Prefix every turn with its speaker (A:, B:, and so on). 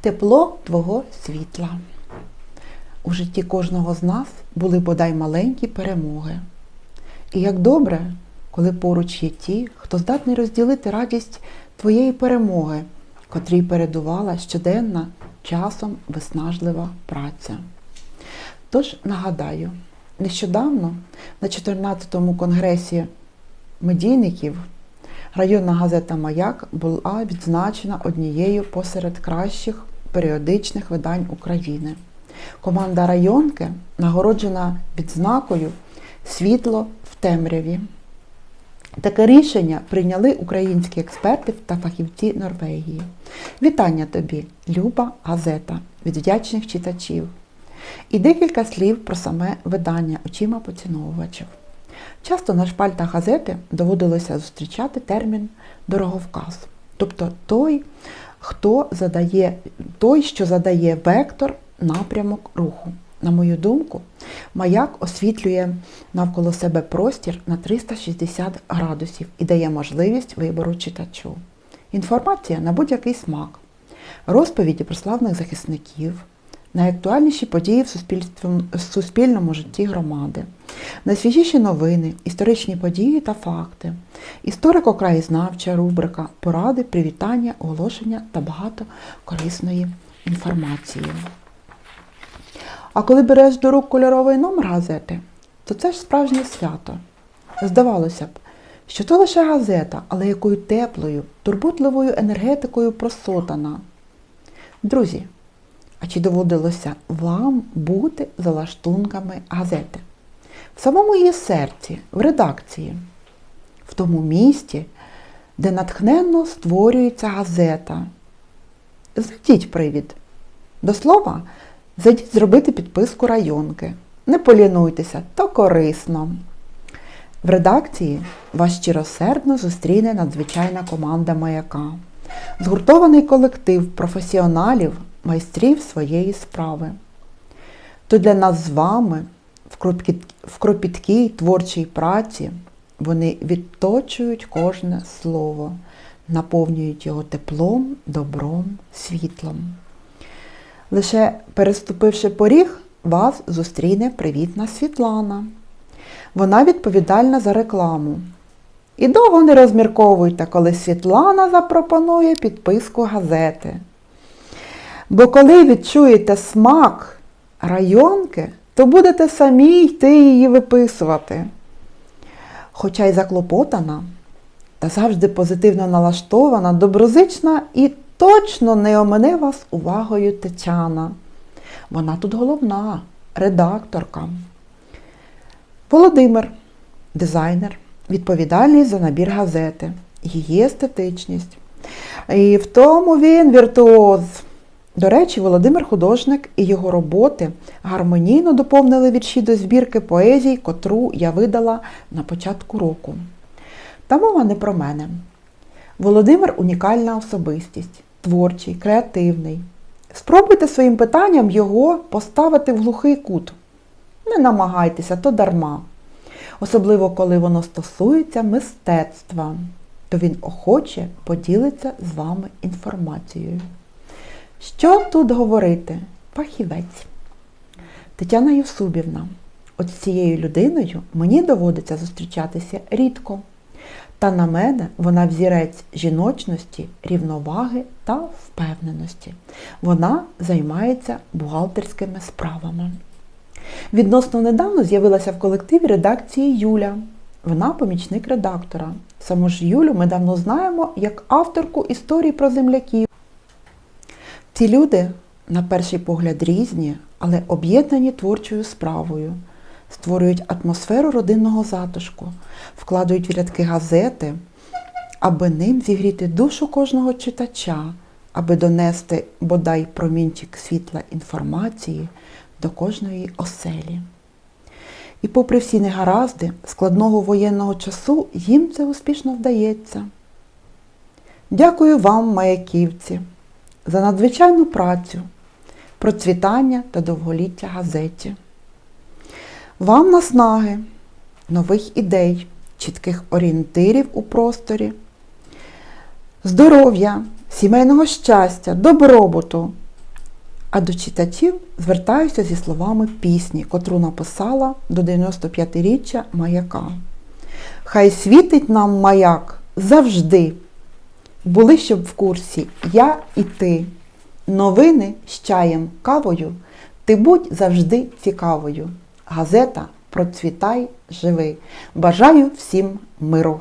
A: Тепло твого світла. У житті кожного з нас були бодай маленькі перемоги. І як добре, коли поруч є ті, хто здатний розділити радість твоєї перемоги, котрій передувала щоденна, часом виснажлива праця. Тож нагадаю, нещодавно на 14-му конгресі медійників районна газета Маяк була відзначена однією посеред кращих періодичних видань України. Команда районки нагороджена відзнакою Світло в темряві. Таке рішення прийняли українські експерти та фахівці Норвегії. Вітання тобі, Люба газета від вдячних читачів. І декілька слів про саме видання очима поціновувачів. Часто на шпальтах газети доводилося зустрічати термін дороговказ, тобто той, хто задає, той, що задає вектор, напрямок руху. На мою думку, маяк освітлює навколо себе простір на 360 градусів і дає можливість вибору читачу. Інформація на будь-який смак, розповіді про славних захисників, найактуальніші події в суспільному житті громади, найсвіжіші новини, історичні події та факти, історико-краєзнавча рубрика, поради, привітання, оголошення та багато корисної інформації. А коли береш до рук кольоровий номер газети, то це ж справжнє свято. Здавалося б, що то лише газета, але якою теплою, турботливою енергетикою просотана. Друзі, а чи доводилося вам бути за лаштунками газети? В самому її серці, в редакції, в тому місті, де натхненно створюється газета. Знайдіть привід. До слова, зайдіть зробити підписку районки. Не полінуйтеся, то корисно. В редакції вас щиросердно зустріне надзвичайна команда маяка. Згуртований колектив професіоналів, майстрів своєї справи. То для нас з вами в кропіткій творчій праці вони відточують кожне слово, наповнюють його теплом, добром, світлом. Лише переступивши поріг, вас зустріне привітна Світлана. Вона відповідальна за рекламу. І довго не розмірковуйте, коли Світлана запропонує підписку газети. Бо коли відчуєте смак районки, то будете самі йти її виписувати. Хоча й заклопотана, та завжди позитивно налаштована, доброзична і точно не омине вас увагою Тетяна. Вона тут головна, редакторка. Володимир, дизайнер, відповідальний за набір газети, її естетичність. І в тому він віртуоз. До речі, Володимир художник і його роботи гармонійно доповнили вірші до збірки поезій, котру я видала на початку року. Та мова не про мене. Володимир унікальна особистість, творчий, креативний. Спробуйте своїм питанням його поставити в глухий кут. Не намагайтеся, то дарма. Особливо, коли воно стосується мистецтва, то він охоче поділиться з вами інформацією. Що тут говорити? Фахівець. Тетяна Євсубівна. От з цією людиною мені доводиться зустрічатися рідко. Та на мене вона взірець жіночності, рівноваги та впевненості. Вона займається бухгалтерськими справами. Відносно недавно з'явилася в колективі редакції Юля. Вона помічник редактора. Саму ж Юлю ми давно знаємо як авторку історії про земляків. Ці люди, на перший погляд, різні, але об'єднані творчою справою, створюють атмосферу родинного затишку, вкладають в рядки газети, аби ним зігріти душу кожного читача, аби донести бодай промінчик світла інформації до кожної оселі. І попри всі негаразди складного воєнного часу, їм це успішно вдається. Дякую вам, маяківці, за надзвичайну працю, процвітання та довголіття газеті. Вам наснаги, нових ідей, чітких орієнтирів у просторі, здоров'я, сімейного щастя, добробуту, А до читачів звертаюся зі словами пісні, котру написала до 95-річчя маяка. Хай світить нам маяк завжди. Були щоб в курсі я і ти. Новини з чаєм кавою. Ти будь завжди цікавою. Газета Процвітай живи. Бажаю всім миру.